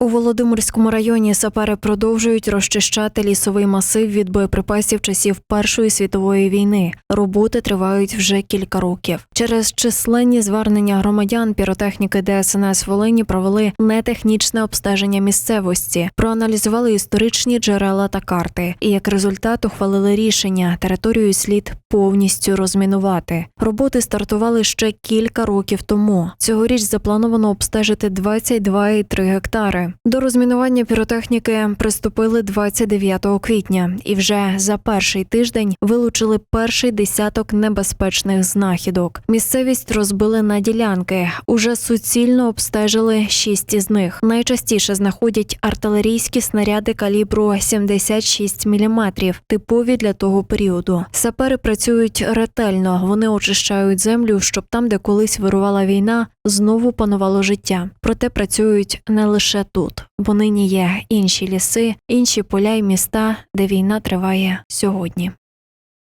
У Володимирському районі сапери продовжують розчищати лісовий масив від боєприпасів часів Першої світової війни. Роботи тривають вже кілька років. Через численні звернення громадян піротехніки ДСНС Волині провели нетехнічне обстеження місцевості, проаналізували історичні джерела та карти. І як результат ухвалили рішення територію слід повністю розмінувати. Роботи стартували ще кілька років тому. Цьогоріч заплановано обстежити 22,3 гектари. До розмінування піротехніки приступили 29 квітня, і вже за перший тиждень вилучили перший десяток небезпечних знахідок. Місцевість розбили на ділянки. Уже суцільно обстежили шість із них. Найчастіше знаходять артилерійські снаряди калібру 76 мм, типові для того періоду. Сапери працюють ретельно. Вони очищають землю, щоб там, де колись вирувала війна, знову панувало життя. Проте працюють не лише тут, бо нині є інші ліси, інші поля й міста, де війна триває сьогодні.